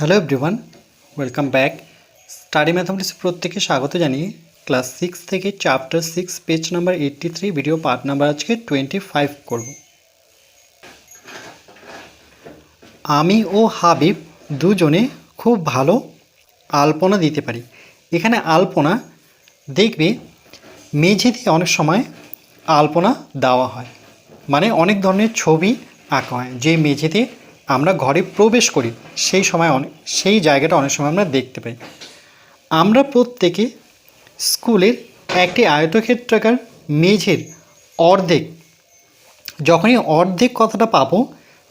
Hello everyone welcome back study mathematics প্রত্যেকে স্বাগত জানিয়ে ক্লাস সিক্স থেকে chapter six page number eighty three video part number আজকে twenty five করব। আমি ও হাবিব দুজনে খুব ভালো আলপনা দিতে পারি। এখানে আলপনা দেখবে মেঝেতে অনেক সময় আলপনা দেওয়া হয়। মানে অনেক ধরনের ছবি আঁকা হয় যে মেঝেতে আমরা ঘরে প্রবেশ করি, সেই সময় অনেক সেই জায়গাটা অনেক সময় আমরা দেখতে পাই। আমরা প্রত্যেকে স্কুলের একটি আয়তক্ষেত্রাকার মেঝের অর্ধেক, যখনই অর্ধেক কথাটা পাবো,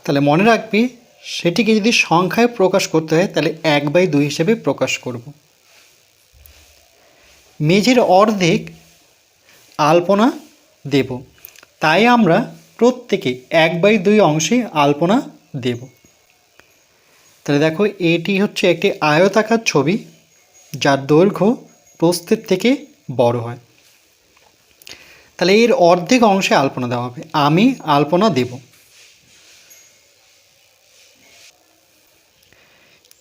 তাহলে মনে রাখবি সেটিকে যদি সংখ্যায় প্রকাশ করতে হয়, তাহলে এক বাই দুই হিসেবে প্রকাশ করব। মেঝের অর্ধেক আলপনা দেব। তাই আমরা প্রত্যেকে এক বাই দুই অংশে আলপনা দেব। তাহলে দেখো, এটি হচ্ছে একটি আয়তাকার ছবি, যার দৈর্ঘ্য প্রস্থের থেকে বড় হয়। তাহলে এর অর্ধেক অংশে আলপনা দেওয়া হবে। আমি আলপনা দেব।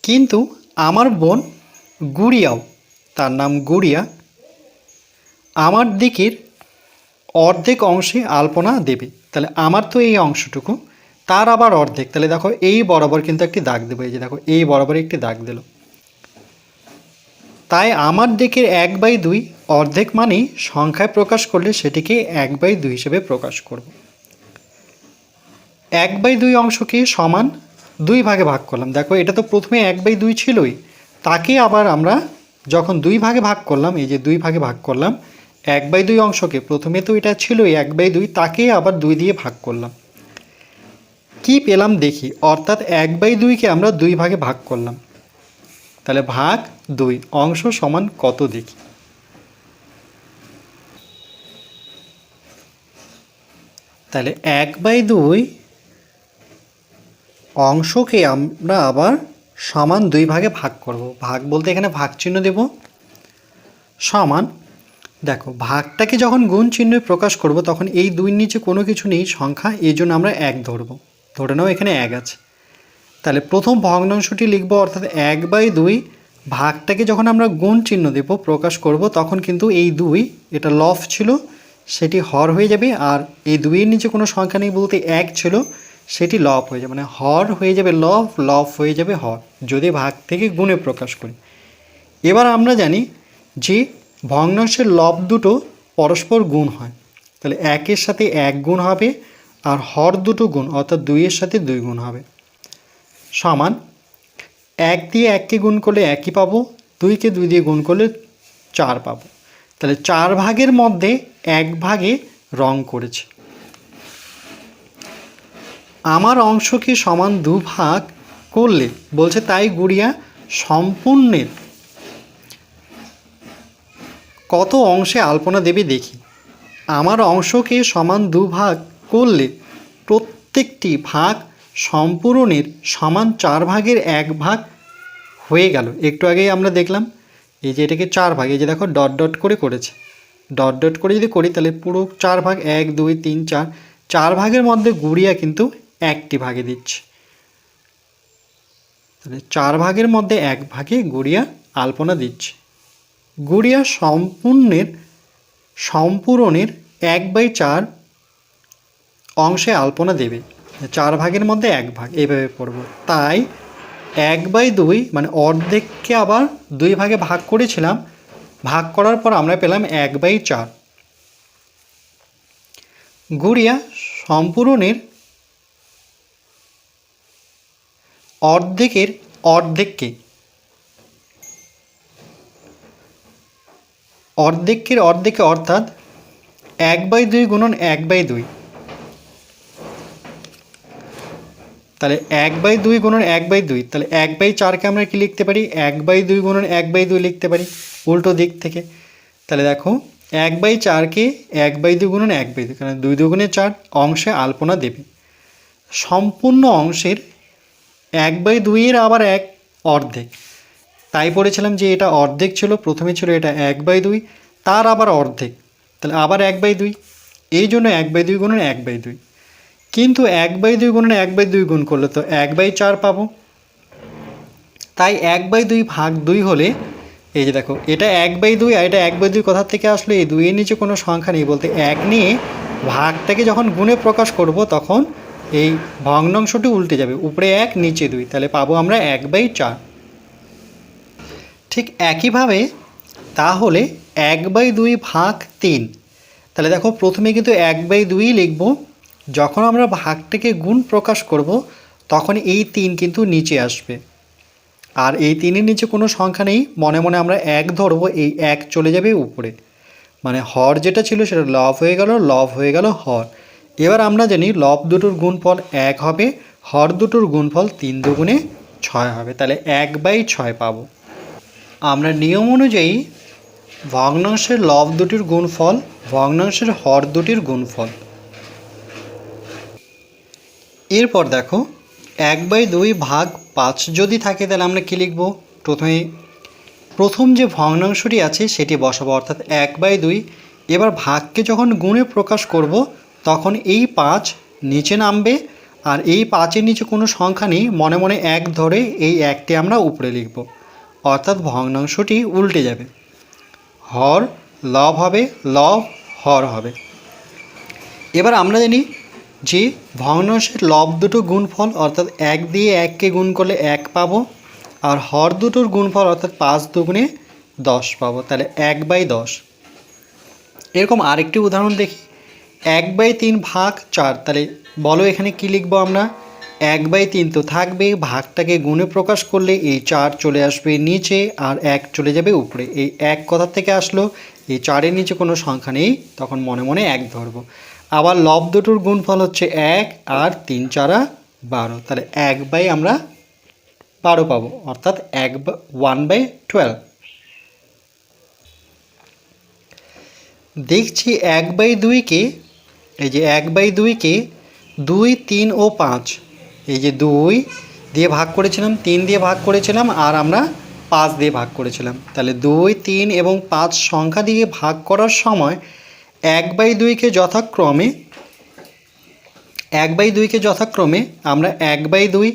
কিন্তু আমার বোন গুড়িয়াও, তার নাম গুড়িয়া, আমার দিকের অর্ধেক অংশে আলপনা দেবে। তাহলে আমার তো এই অংশটুকু। তার আবার অর্ধেক। তাহলে দেখো এই বরাবর কিন্তু একটি দাগ দেবো, এই যে দেখো, এই বরাবর একটি দাগ দিল। তাই আমার দিকের এক বাই দুই অর্ধেক মানেই সংখ্যায় প্রকাশ করলে সেটিকে এক বাই দুই হিসেবে প্রকাশ করব। এক বাই দুই অংশকে সমান? দুই ভাগে ভাগ করলাম। দেখো, এটা তো প্রথমে এক বাই দুই ছিলই। তাকে আবার আমরা যখন দুই ভাগে ভাগ করলাম, এই যে দুই ভাগে ভাগ করলাম, এক বাই দুই অংশকে, প্রথমে তো এটা ছিলই এক বাই দুই, তাকে আবার দুই দিয়ে ভাগ করলাম। কি পেলাম দেখি, অর্থাৎ এক বাই দুইকে আমরা দুই ভাগে ভাগ করলাম। তাহলে ভাগ দুই, অংশ সমান কত দেখি? তাহলে এক বাই দুই, অংশকে আমরা আবার সমান দুই ভাগে ভাগ করব। ভাগ বলতে এখানে ভাগ চিহ্ন দেব। সমান, দেখো, ভাগটাকে যখন গুণ চিহ্নে প্রকাশ করব, তখন এই দুইয়ের নিচে কোনো কিছু নেই, সংখ্যা, এই জন্য আমরা এক ধরবো। ধরে নাও এখানে এক আছে। তাহলে প্রথম ভগ্নাংশটি লিখব অর্থাৎ এক বাই দুই ভাগটাকে যখন আমরা গুণ চিহ্ন দেব, প্রকাশ করব, তখন কিন্তু এই দুই, এটা লফ ছিল, সেটি হর হয়ে যাবে, আর এই দুইয়ের নিচে কোনো সংখ্যা নেই বলতে এক ছিল, সেটি লফ হয়ে যাবে মানে হর হয়ে যাবে লফ লফ হয়ে যাবে হর, যদি ভাগ থেকে গুণে প্রকাশ করি। এবার আমরা জানি যে ভগ্নাংশের লব দুটো পরস্পর গুণ হয়, তাহলে একের সাথে এক গুণ হবে আর হর দুটো গুণ, অর্থাৎ দুইয়ের সাথে দুই গুণ হবে। সমান, এক দিয়ে এককে গুণ করলে একই পাবো, দুইকে দুই দিয়ে গুণ করলে চার পাবো। তাহলে চার ভাগের মধ্যে এক ভাগে রং করেছে। আমার অংশকে সমান দু ভাগ করলে, বলছে তাই গুড়িয়া, সম্পূর্ণের কত অংশে আলপনা দেবে দেখি। আমার অংশকে সমান দু ভাগ করলে প্রত্যেকটি ভাগ সম্পূরণের সমান চার ভাগের এক ভাগ হয়ে গেল। একটু আগেই আমরা দেখলাম, এই যে এটাকে চার ভাগ, এই যে দেখো, ডট ডট করে করেছে। ডট ডট করে যদি করি, তাহলে পুরো চার ভাগ, এক, দুই, তিন, চার চার ভাগের মধ্যে গুড়িয়া কিন্তু একটি ভাগে দিচ্ছে। তাহলে চার ভাগের মধ্যে এক ভাগে গুড়িয়া আলপনা দিচ্ছে। গুড়িয়া সম্পূর্ণের, সম্পূরণের এক বাই চার অংশে আলপনা দেবে। চার ভাগের মধ্যে এক ভাগ এইভাবে পড়ব। তাই এক বাই দুই মানে অর্ধেককে আবার দুই ভাগে ভাগ করেছিলাম। ভাগ করার পর আমরা পেলাম এক বাই চার। গুড়িয়া সম্পূরণের অর্ধেকের অর্ধেককে, অর্ধেকের অর্ধেকে অর্থাৎ এক বাই দুই গুণন এক বাই দুই। তাহলে এক বাই দুই গুণন এক বাই দুই তাহলে এক বাই চারকে আমরা কি লিখতে পারি এক বাই দুই গুণন এক বাই দুই লিখতে পারি উল্টো দিক থেকে তাহলে দেখো এক বাই চারকে এক বাই দুই গুণন এক বাই দুই কারণ দুই দুগুণে চার অংশে আলপনা দেবে সম্পূর্ণ অংশের এক বাই দুইয়ের আবার এক অর্ধেক তাই পড়েছিলাম যে এটা অর্ধেক ছিল প্রথমে ছিল এটা এক বাই দুই তার আবার অর্ধেক তাহলে আবার এক বাই দুই এই জন্য এক বাই দুই গুণন এক বাই দুই কিন্তু এক বাই দুই গুণন এক বাই দুই গুণ করলে তো এক বাই চার পাবো। তাই এক বাই দুই ভাগ দুই হলে, এই যে দেখো, এটা এক বাই দুই আর এটা এক বাই দুই কোথার থেকে আসলো? এই দুইয়ের নিচে কোনো সংখ্যা নেই বলতে এক নিয়ে ভাগটাকে যখন গুণে প্রকাশ করব তখন এই ভগ্নাংশটি উল্টে যাবে, উপরে এক, নিচে দুই। তাহলে পাবো আমরা এক বাই চার। ঠিক একইভাবে তাহলে এক বাই দুই ভাগ তিন। তাহলে দেখো, প্রথমে কিন্তু এক বাই দুই লিখব যখন আমরা ভাগটাকে গুণ প্রকাশ করব তখন এই তিন কিন্তু নিচে আসবে। আর এই তিনের নিচে কোনো সংখ্যা নেই, মনে মনে আমরা এক ধরবো, এই এক চলে যাবে উপরে। মানে হর যেটা ছিল সেটা লব হয়ে গেল, লব হয়ে গেল হর। এবার আমরা জানি লব দুটোর গুণফল এক হবে, হর দুটোর গুণফল তিন দুগুণে ছয় হবে। তাহলে এক বাই ছয় পাবো। আমরা নিয়ম অনুযায়ী ভগ্নাংশের লব দুটির গুণফল, ভগ্নাংশের হর দুটির গুণফল এরপর দেখো, এক বাই দুই ভাগ পাঁচ যদি থাকে, তাহলে আমরা কী লিখব? প্রথমে প্রথম যে ভগ্নাংশটি আছে, সেটি বসাবো, অর্থাৎ এক বাই দুই। এবার ভাগকে যখন গুণে প্রকাশ করব, তখন এই পাঁচ নিচে নামবে, আর এই পাঁচের নিচে কোনো সংখ্যা নেই। মনে মনে এক ধরে এই একটি আমরা উপরে লিখব। অর্থাৎ ভগ্নাংশটি উল্টে যাবে। হর, লব হবে, লব, হর হবে। এবার আমরা জানি যে ভগ্নাংশের লব দুটো গুণফল অর্থাৎ এক দিয়ে এককে গুণ করলে এক পাবো, আর হর দুটোর গুণফল অর্থাৎ পাঁচ দুগুণে দশ পাবো, তাহলে এক বাই দশ। এরকম আরেকটি উদাহরণ দেখি। এক বাই তিন ভাগ চার, তাহলে বলো এখানে কি লিখব আমরা? এক বাই তিন তো থাকবে, ভাগটাকে গুণে প্রকাশ করলে এই চার চলে আসবে নিচে আর এক চলে যাবে উপরে। এই এক কথা থেকে আসলো? এই চারের নিচে কোনো সংখ্যা নেই, তখন মনে মনে এক ধরবো। আবার লব দুটোর গুণফল হচ্ছে এক আর তিন চারা বারো। তাহলে এক বাই আমরা বারো পাবো, অর্থাৎ এক ওয়ান বাই টুয়েলভ দেখছি এক বাই দুইকে, এই যে এক বাই দুইকে দুই, তিন ও পাঁচ, এই যে দুই দিয়ে ভাগ করেছিলাম, তিন দিয়ে ভাগ করেছিলাম আর আমরা পাঁচ দিয়ে ভাগ করেছিলাম। তাহলে দুই, তিন এবং পাঁচ সংখ্যা দিয়ে ভাগ করার সময় এক বাই দুইকে যথাক্রমে, এক বাই দুইকে যথাক্রমে আমরা এক বাই দুই,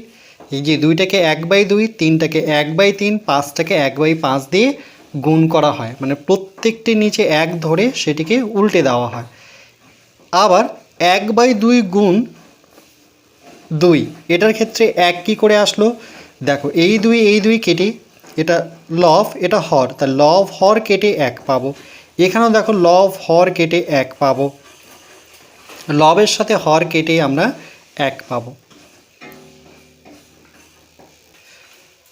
এই যে দুইটাকে এক বাই দুই, তিনটাকে এক বাই তিন, পাঁচটাকে এক বাই পাঁচ দিয়ে গুণ করা হয়। মানে প্রত্যেকটি নিচে এক ধরে সেটিকে উল্টে দেওয়া হয়। আবার এক বাই দুই গুণ দুই, এটার ক্ষেত্রে এক কি করে আসলো? দেখো, এই দুই এই দুই কেটে এটা লভ এটা হর, তা লভ হর কেটে এক পাবো। এখানেও দেখো লভ হর, কেটে এক পাবো। লবের সাথে হর কেটে আমরা এক পাবো।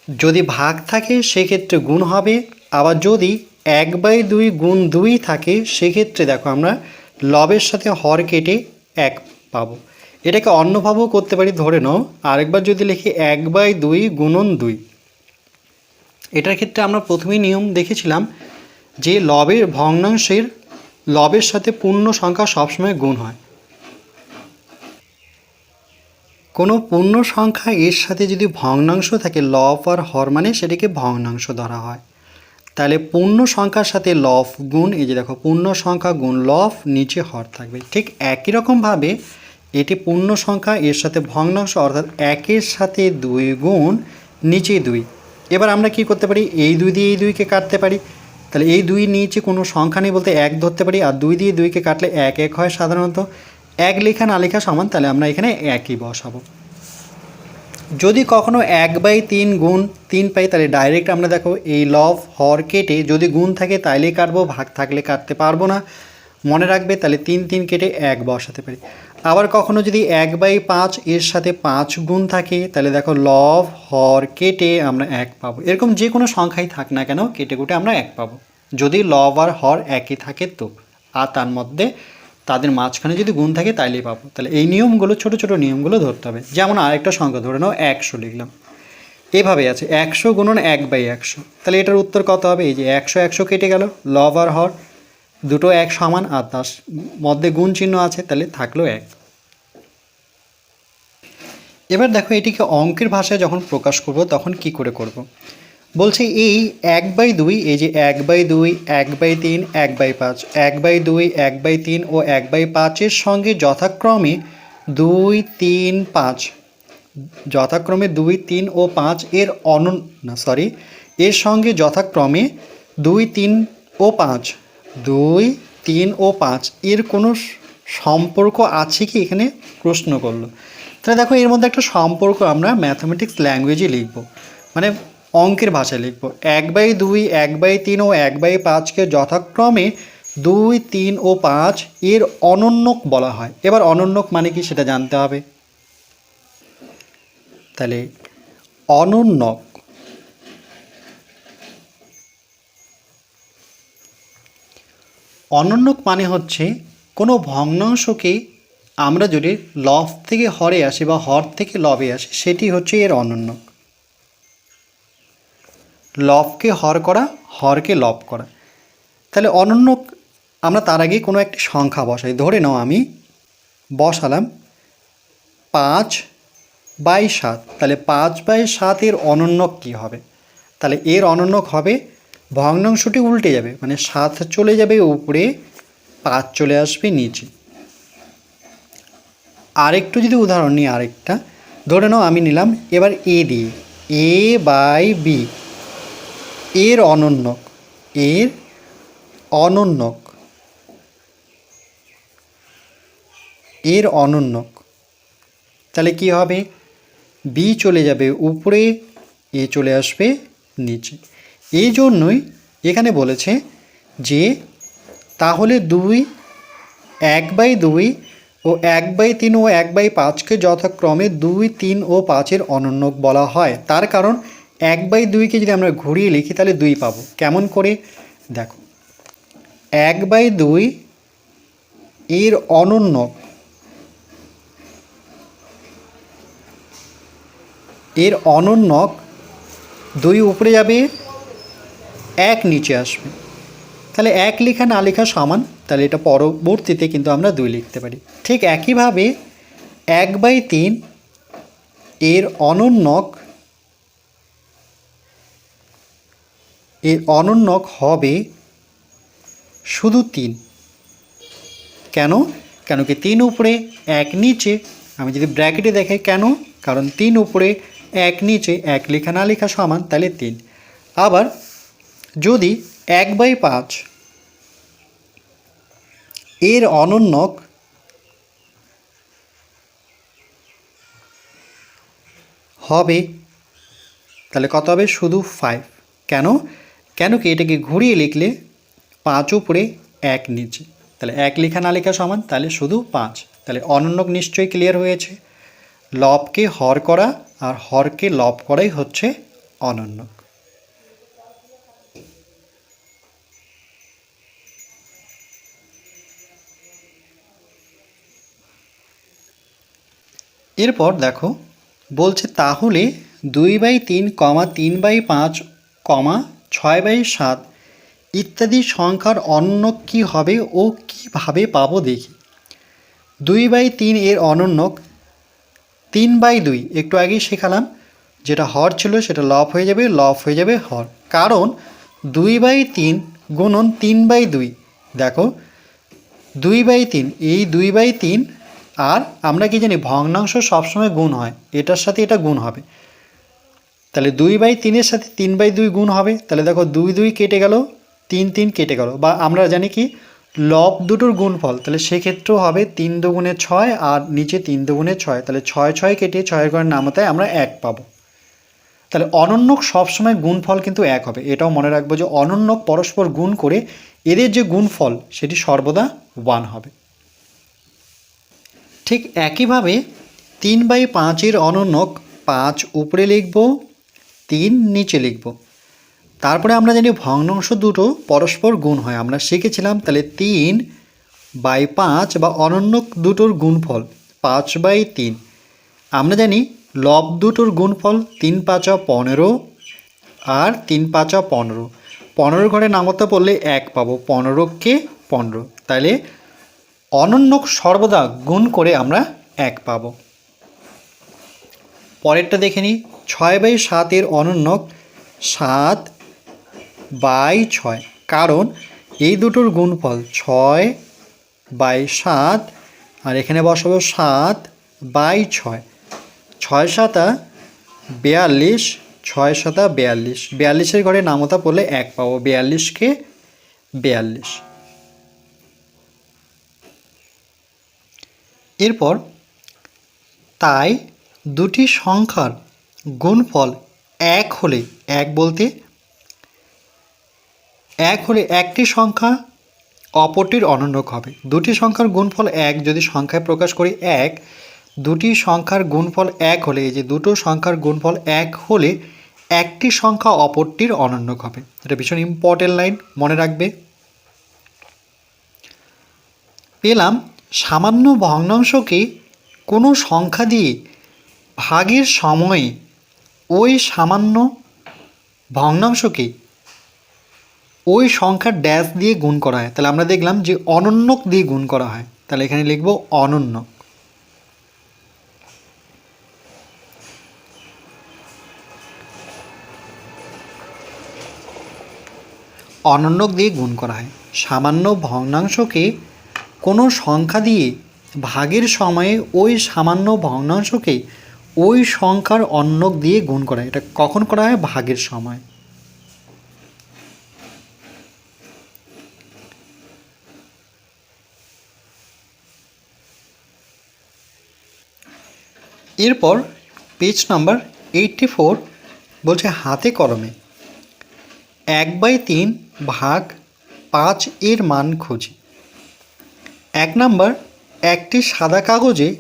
যদি ভাগ থাকে, সেক্ষেত্রে গুণ হবে। আবার যদি এক বাই দুই গুণ দুই থাকে, সেক্ষেত্রে দেখো আমরা লবের সাথে হর, কেটে এক পাবো। এটাকে অন্যভাবেও করতে পারি, ধরে নাও, আরেকবার যদি লিখি এক বাই দুই গুণন দুই। এটার ক্ষেত্রে আমরা প্রথমেই নিয়ম দেখেছিলাম যে লবের ভগ্নাংশের লবের সাথে পূর্ণ সংখ্যা সবসময় গুণ হয়। কোনো পূর্ণ সংখ্যা এর সাথে যদি ভগ্নাংশ থাকে, লব আর হর মানে সেটাকে ভগ্নাংশ ধরা হয়। তাহলে পূর্ণ সংখ্যার সাথে লব গুণ, এই যে দেখো, পূর্ণ সংখ্যা গুণ লব, নিচে হর থাকবে। ঠিক একই রকমভাবে এটি পূর্ণ সংখ্যা এর সাথে ভগ্নাংশ, অর্থাৎ একের সাথে দুই গুণ, নিচে দুই। এবার আমরা কি করতে পারি? এই দুই দিয়ে এই দুইকে কাটতে পারি। তাহলে এই দুই নিচে কোনো সংখ্যা নেই বলতে এক ধরতে পারি, আর দুই দিয়ে দুইকে কাটলে এক এক হয় সাধারণত। এক লেখা না লেখা সমান, তাহলে আমরা এখানে একই বসাবো। যদি কখনো এক বাই তিন গুণ তিন পাই, তাহলে ডাইরেক্ট আমরা দেখো এই লভ হর কেটে যদি গুণ থাকে তাইলেই কাটবো, ভাগ থাকলে কাটতে পারব না। মনে রাখবে তাহলে তিন তিন কেটে এক বসাতে পারি। আবার কখনো যদি এক বাই পাঁচ এর সাথে পাঁচ গুণ থাকে, তাহলে দেখো লভ হর, কেটে আমরা এক পাবো। এরকম যে কোনো সংখ্যাই থাক না কেন, কেটে কুটে আমরা এক পাবো। যদি লভ আর হর একই থাকে তো, আর তার মধ্যে তাদের মাঝখানে যদি গুণ থাকে তাইলেই পাবো। তাহলে এই নিয়মগুলো, ছোট ছোট নিয়মগুলো ধরতে হবে। যেমন আরেকটা সংখ্যা ধরে নাও, একশো লিখলাম। এভাবে আছে, একশো গুণন এক বাই একশো। তাহলে এটার উত্তর কত হবে? এই যে একশো একশো কেটে গেল লভ আর হর দুটো এক সমান, আর তার মধ্যে গুণ চিহ্ন আছে, তাহলে থাকল এক। এবার দেখো এটিকে অঙ্কের ভাষায় যখন প্রকাশ করব, তখন কি করে করব। বলছে এই এক বাই দুই, এই যে এক বাই দুই, এক বাই তিন, এক বাই পাঁচ, এক বাই দুই, এক বাই তিন ও এক বাই পাঁচের সঙ্গে যথাক্রমে দুই, তিন, পাঁচ। যথাক্রমে দুই, তিন ও পাঁচ এর অন না সরি এর সঙ্গে যথাক্রমে দুই, তিন ও পাঁচ। দুই, তিন ও পাঁচ। এর কোনো সম্পর্ক আছে কি? এখানে প্রশ্ন করল। তাহলে দেখো, এর মধ্যে একটা সম্পর্ক আমরা ম্যাথামেটিক্স ল্যাঙ্গুয়েজে লিখব। মানে অঙ্কের ভাষায় লিখব। এক বাই দুই, এক বাই তিন ও এক বাই পাঁচকে যথাক্রমে দুই, তিন ও পাঁচ এর অনন্যক বলা হয়। এবার অনন্যক মানে কি সেটা জানতে হবে। তাহলে অনন্যক অনন্যক মানে হচ্ছে কোনো ভগ্নাংশকে আমরা যদি লব থেকে হরে আসি বা হর থেকে লবে আসি, সেটি হচ্ছে এর অনন্যক। লবকে হর করা, হরকে লব করা। তাহলে অনন্যক আমরা তার আগে কোনো একটি সংখ্যা বসাই। ধরে নাও আমি বসালাম পাঁচ বাই সাত। তাহলে পাঁচ বাই সাতের অনন্যক কী হবে? তাহলে এর অনন্যক হবে ভগ্নাংশটি উল্টে যাবে মানে সাত চলে যাবে উপরে, পাঁচ চলে আসবে নিচে। আরেকটু যদি উদাহরণ নিই আরেকটা, ধরে নাও আমি নিলাম এবার এ দিয়ে এ বাই বি এর অনন্যক এর অনন্যক এর অনন্যক, তাহলে কি হবে? বি চলে যাবে উপরে এ চলে আসবে নিচে। এই জন্যই এখানে বলেছে যে তাহলে দুই, এক বাই দুই ও এক বাই তিন ও এক বাই পাঁচকে যথাক্রমে দুই, তিন ও পাঁচের অনন্যক বলা হয়। তার কারণ এক বাই দুইকে যদি আমরা ঘুরিয়ে লিখি তাহলে দুই পাবো। কেমন করে? দেখো। এক বাই দুই এর অনন্যক এর অনন্যক দুই উপরে যাবে এক নিচে আসবে। তাহলে এক লেখা না লেখা সমান, তাহলে এটা পরবর্তীতে কিন্তু আমরা দুই লিখতে পারি। ঠিক একইভাবে এক বাই তিন এর অনন্যক এর অনন্যক হবে শুধু তিন। কেন? কেন কি তিন উপরে এক নিচে, আমি যদি ব্র্যাকেটে দেখাই কেন? কারণ তিন উপরে এক নিচে, এক লেখা না লেখা সমান, তাহলে তিন। আবার যদি এক বাই পাঁচ এর অনন্যক হবে, তাহলে কত হবে? শুধু ফাইভ কেন? কেন কি এটাকে ঘুরিয়ে লিখলে পাঁচ উপরে এক নিচে? তাহলে এক লেখা না লেখা সমান, তাহলে শুধু পাঁচ। তাহলে অনন্যক নিশ্চয়ই ক্লিয়ার হয়েছে। লবকে হর করা আর হরকে লব করাই হচ্ছে অনন্যক। এরপর দেখো, বলছে তাহলে দুই বাই তিন কমা তিন বাই পাঁচ কমা ছয় বাই সাত ইত্যাদি সংখ্যার অনন্যক কী হবে ও কীভাবে পাবো দেখি। দুই বাই তিন এর অনন্যক তিন বাই দুই, একটু আগেই শেখালাম, যেটা হর ছিল সেটা লফ হয়ে যাবে লফ হয়ে যাবে হর। কারণ দুই বাই তিন গুণন তিন বাই দুই। দেখো, দুই বাই তিন, এই দুই বাই তিন আর আমরা কি জানি ভগ্নাংশ সবসময় গুণ হয়, এটার সাথে এটা গুণ হবে। তাহলে দুই বাই তিনের সাথে তিন বাই দুই গুণ হবে, তাহলে দেখো দুই দুই কেটে গেল, তিন তিন কেটে গেল। বা আমরা জানি কি, লব দুটোর গুণফল, তাহলে সেক্ষেত্রেও হবে তিন দুগুণে ছয় আর নিচে তিন দুগুণে ছয়, তাহলে ছয় ছয় কেটে ছয়ের ঘরে নামতায় আমরা এক পাবো। তাহলে অনন্যক সবসময় গুণফল কিন্তু এক হবে। এটাও মনে রাখব যে অনন্যক পরস্পর গুণ করে এদের যে গুণফল, সেটি সর্বদা ওয়ান হবে। ঠিক একইভাবে তিন বাই পাঁচের অনন্যক পাঁচ উপরে লিখব, তিন নিচে লিখব। তারপরে আমরা জানি ভগ্নাংশ দুটো পরস্পর গুণ হয়। আমরা শিখেছিলাম তাহলে তিন বাই পাঁচ বা অনন্যক দুটোর গুণফল পাঁচ বাই তিন। আমরা জানি লব দুটোর গুণফল তিন পাঁচা পনেরো আর তিন পাঁচা পনেরো। পনেরো ঘরে নামতে পড়লে এক পাবো, পনেরোকে পনেরো। তাহলে অনন্যক সর্বদা গুণ করে আমরা এক পাবো। পরেরটা দেখে নিই ছয় বাই সাতের অনন্যক সাত বাই ছয়। কারণ এই দুটোর গুণফল ছয় বাই সাত, আর এখানে বসাবো সাত বাই ছয়। ছয় সাতা বেয়াল্লিশ, ছয় সাতা বেয়াল্লিশ। বিয়াল্লিশের ঘরে নামতা পড়লে এক পাবো। বিয়াল্লিশকে বেয়াল্লিশ। এরপর তাই দুটি সংখ্যার গুণফল এক হলে এক বলতে এক হলে একটি সংখ্যা অপরটির অনন্যক হবে। দুটি সংখ্যার গুণফল এক, যদি সংখ্যায় প্রকাশ করি এক, দুটি সংখ্যার গুণফল এক হলে এই যে দুটো সংখ্যার গুণফল এক হলে একটি সংখ্যা অপরটির অনন্যক হবে। এটা ভীষণ ইম্পর্টেন্ট লাইন মনে রাখবে। পেলাম সামান্য ভগ্নাংশকে কোনো সংখ্যা দিয়ে ভাগের সময়ে ওই সামান্য ভগ্নাংশকে ওই সংখ্যার ড্যাশ দিয়ে গুণ করা হয়। তাহলে আমরা দেখলাম যে অনন্যক দিয়ে গুণ করা হয়। তাহলে এখানে লিখব অনন্যক। অনন্যক দিয়ে গুণ করা হয়। সামান্য ভগ্নাংশকে কোনো সংখ্যা দিয়ে ভাগের সময়ে ওই সামান্য ভগ্নাংশকে ওই সংখ্যার অন্যক দিয়ে গুণ করা এটা কখন করা হয়? ভাগের সময়। এরপর পেজ নাম্বার এইটটি ফোর বলছে হাতে কলমে এক বাই তিন ভাগ পাঁচ এর মান খুঁজি। এক নাম্বার, একটি সাদা কাগজে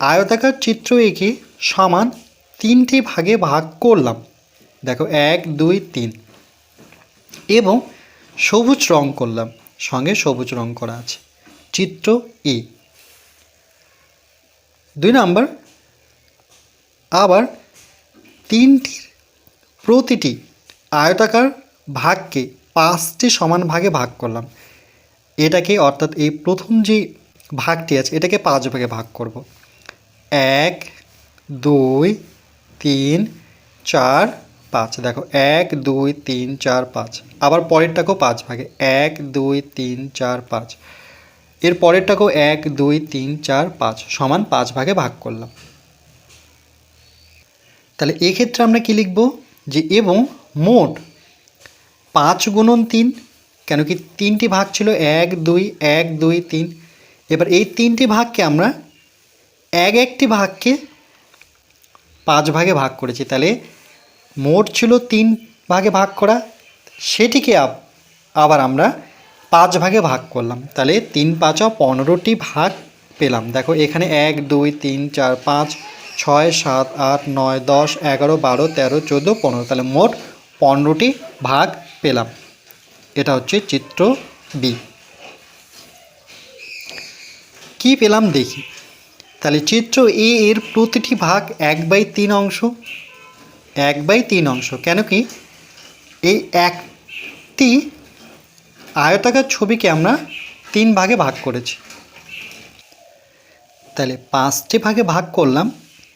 আয়তাকার চিত্র এঁকে সমান তিনটি ভাগে ভাগ করলাম। দেখো, এক, দুই, তিন। এবং সবুজ রং করলাম, সঙ্গে সবুজ রং করা আছে। চিত্র ই দুই নাম্বার, আবার তিনটির প্রতিটি আয়তাকার ভাগকে পাঁচটি সমান ভাগে ভাগ করলাম। এটাকে অর্থাৎ এই প্রথম যে ভাগটি আছে, এটাকে পাঁচ ভাগে ভাগ করব। এক, দুই, তিন, চার, পাঁচ। দেখো, এক, দুই, তিন, চার, পাঁচ। আবার পরেরটাকেও পাঁচ ভাগে। এক, দুই, তিন, চার, পাঁচ। এর পরেরটাকেও এক, দুই, তিন, চার, পাঁচ সমান পাঁচ ভাগে ভাগ করলাম। তাহলে এক্ষেত্রে আমরা কি লিখব? যে এবং মোট পাঁচ গুণন তিন কেন কি তিনটি ভাগ ছিল এক, দুই এক, দুই, তিন। এবার এই তিনটি ভাগকে আমরা এক একটি ভাগকে পাঁচ ভাগে ভাগ করেছি। তাহলে মোট ছিল তিন ভাগে ভাগ করা। সেটিকে আবার আমরা পাঁচ ভাগে ভাগ করলাম। তাহলে তিন পাঁচা পনেরোটি ভাগ পেলাম। দেখো এখানে এক, দুই, তিন, চার, পাঁচ, ছয়, সাত, আট, নয়, দশ, এগারো, বারো, তেরো, চোদ্দ, পনেরো। তাহলে মোট পনেরোটি ভাগ পেলাম। এটা হচ্ছে চিত্র বি কি পেলাম দেখি। তাহলে চিত্র এ এর প্রতিটি ভাগ এক বাই তিন অংশ। এক বাই তিন অংশ, কেন কি? এই একটি আয়তাকার ছবিকে আমরা তিন ভাগে ভাগ করেছি। তাহলে পাঁচটি ভাগে ভাগ করলাম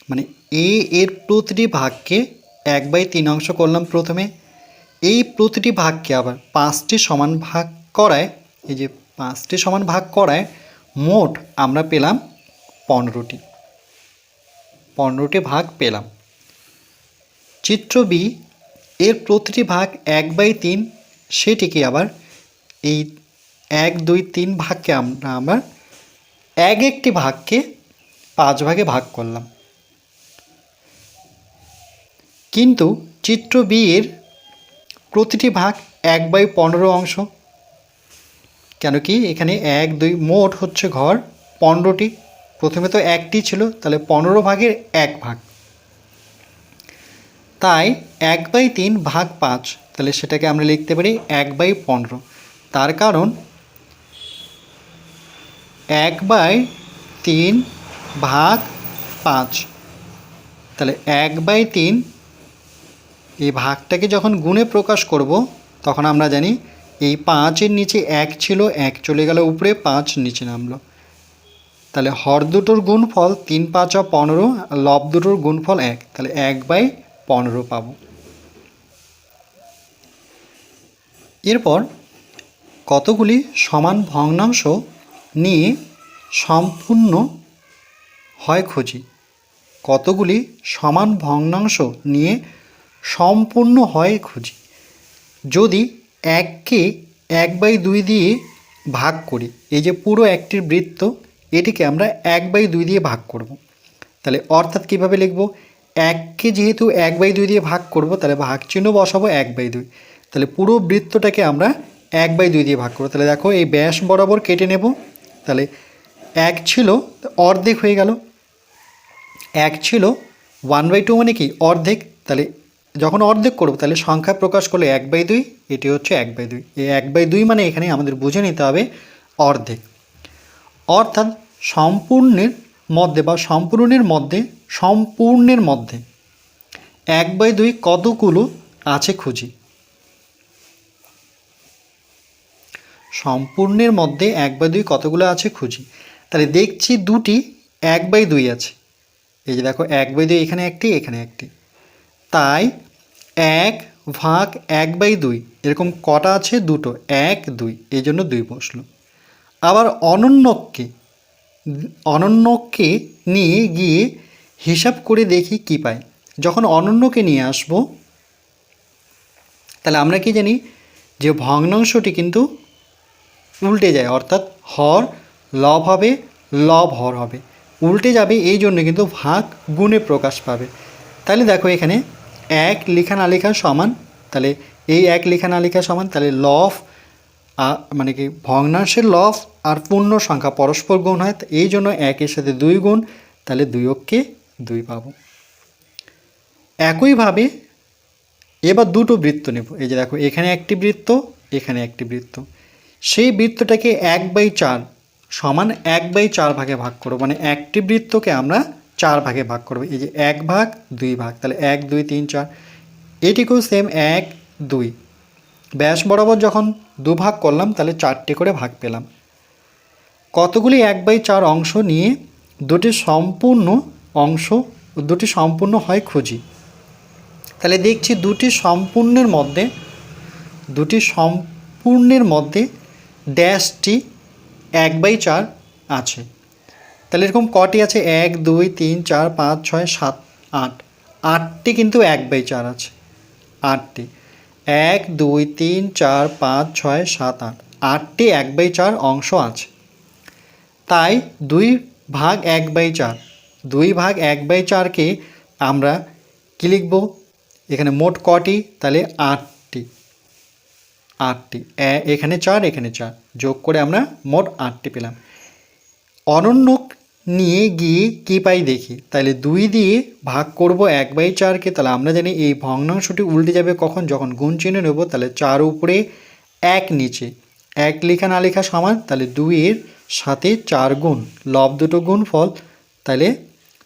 মানে এ এর প্রতিটি ভাগকে এক বাই তিন অংশ করলাম প্রথমে। এই প্রতিটি ভাগকে আবার পাঁচটি সমান ভাগ করায়, এই যে পাঁচটি সমান ভাগ করায়, মোট আমরা পেলাম পনেরোটি। পনেরোটি ভাগ পেলাম। চিত্র বি, এর প্রতিটি ভাগ এক বাই তিন, সেটিকে আবার এই এক, দুই, তিন ভাগকে আমরা আবার এক একটি ভাগকে পাঁচ ভাগে ভাগ করলাম। কিন্তু চিত্র বি এর প্রতিটি ভাগ এক বাই পনেরো অংশ। কেন কি এখানে এক, দুই, মোট হচ্ছে ঘর। পনেরোটি। প্রথমে তো একটি ছিল, তাহলে পনেরো ভাগের এক ভাগ। তাই এক বাই তিন ভাগ পাঁচ, তাহলে সেটাকে আমরা লিখতে পারি এক বাই পনেরো। তার কারণ এক বাই তিন ভাগ পাঁচ, তাহলে এক বাই তিন এই ভাগটাকে যখন গুণে প্রকাশ করব, তখন আমরা জানি এই পাঁচের নিচে এক ছিল, এক চলে গেল উপরে, পাঁচ নিচে নামলো। তাহলে হর দুটোর গুণফল তিন পাঁচা পনেরো, আর লব দুটোর গুণফল এক। তাহলে এক বাই পনেরো পাবো। এরপর কতগুলি সমান ভগ্নাংশ নিয়ে সম্পূর্ণ হয় খুঁজি? কতগুলি সমান ভগ্নাংশ নিয়ে সম্পূর্ণ হয় খুঁজি। যদি এককে এক বাই দুই দিয়ে ভাগ করি, এই যে পুরো একটির বৃত্ত, এটিকে আমরা এক বাই দুই দিয়ে ভাগ করব। তাহলে অর্থাৎ কীভাবে লিখব? এককে যেহেতু এক বাই দুই দিয়ে ভাগ করব, তাহলে ভাগ চিহ্ন বসাবো এক বাই দুই। তাহলে পুরো বৃত্তটাকে আমরা এক বাই দুই দিয়ে ভাগ করব। তাহলে দেখো, এই ব্যাস বরাবর কেটে নেব। তাহলে এক ছিল, অর্ধেক হয়ে গেল। এক ছিল ওয়ান বাই টু মানে কি? অর্ধেক। তাহলে যখন অর্ধেক করব, তাহলে সংখ্যা প্রকাশ করলে এক বাই দুই, এটি হচ্ছে এক বাই দুই। এই এক বাই দুই মানে এখানে আমাদের বুঝে নিতে হবে অর্ধেক। অর্থাৎ সম্পূর্ণের মধ্যে বা সম্পূর্ণের মধ্যে সম্পূর্ণের মধ্যে এক বাই দুই কতগুলো আছে খুঁজি? সম্পূর্ণের মধ্যে এক বাই দুই কতগুলো আছে খুঁজি? তাহলে দেখছি দুটি এক বাই দুই আছে। এই যে দেখো, এক বাই দুই এখানে একটি এখানে একটি। তাই এক ভাগ এক বাই দুই, এরকম কটা আছে? দুটো। এক, দুই। এই জন্য দুই বসল। আবার অনন্যককে অনন্যকে নিয়ে গিয়ে হিসাব করে দেখি কি পাই যখন অনন্যকে নিয়ে আসব, তাহলে আমরা কি জানি? যে ভগ্নাংশটি কিন্তু উল্টে যায়, অর্থাৎ হর লব হবে, লব হর হবে। উল্টে যাবে, এই জন্য কিন্তু ভাগ গুণে প্রকাশ পাবে। তাহলে দেখো এখানে এক লেখা না লেখা সমান, তাহলে এই এক লেখা না লেখা সমান, তাহলে লফ মানে কি, ভগ্নাংশের লফ আর পূর্ণ সংখ্যা পরস্পর গুণ হয় এই জন্য একের সাথে দুই গুণ, তাহলে দুই অক্ষে দুই পাবো। একইভাবে এবার দুটো বৃত্ত নেব, এই যে দেখো, এখানে একটি বৃত্ত, এখানে একটি বৃত্ত। সেই বৃত্তটাকে এক বাই চার সমান এক বাই চার ভাগে ভাগ করব মানে একটি বৃত্তকে আমরা চার ভাগে ভাগ করব। এই যে এক ভাগ, দুই ভাগ, তাহলে এক, দুই, তিন, চার। এটিকেও সেম এক, দুই। ব্যাস বরাবর যখন দুভাগ করলাম, তাহলে চারটে করে ভাগ পেলাম। কতগুলি এক বাই চার অংশ নিয়ে দুটি সম্পূর্ণ অংশ, দুটি সম্পূর্ণ হয় খুঁজি। তাহলে দেখছি দুটি সম্পূর্ণের মধ্যে, দুটি সম্পূর্ণের মধ্যে ড্যাশটি এক বাই চার আছে। তাহলে এরকম কটি আছে? এক, দুই, তিন, চার, পাঁচ, ছয়, সাত, আট। আটটি কিন্তু এক বাই চার আছে। আটটি। এক, দুই, তিন, চার, পাঁচ, ছয়, সাত, আট। আটটি এক বাই চার অংশ আছে। তাই দুই ভাগ এক বাই চার। দুই ভাগ এক বাই চারকে আমরা কী লিখব? এখানে মোট কটি? তাহলে আটটি। আটটি। এখানে চার এখানে চার। যোগ করে আমরা মোট আটটি পেলাম। অনন্যক নিয়ে গিয়ে কী পাই দেখি? তাহলে দুই দিয়ে ভাগ করব এক বাই চারকে তাহলে আমরা জানি এই ভগ্নাংশটি উল্টে যাবে কখন? যখন গুণ চিহ্ন নেব তাহলে চার উপরে এক নিচে। এক লেখা না লেখা সমান তাহলে দুইয়ের সাথে চার গুণ। লব দুটো গুণ ফল তাহলে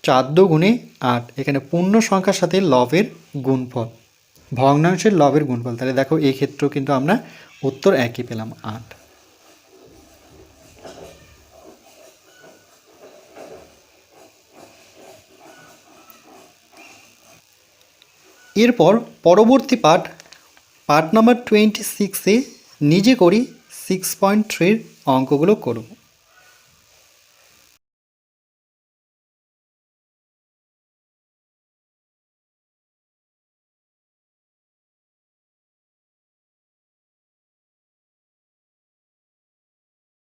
চার দু গুণে আট। এখানে পূর্ণ সংখ্যার সাথে লবের গুণফল। ভগ্নাংশের লবের গুণফল। তাহলে দেখো এই ক্ষেত্রেও কিন্তু আমরা উত্তর একই পেলাম, আট। এরপর পরবর্তী পার্ট পার্ট নাম্বার টোয়েন্টি সিক্সে নিজে করি সিক্স পয়েন্ট থ্রির অঙ্কগুলো করব।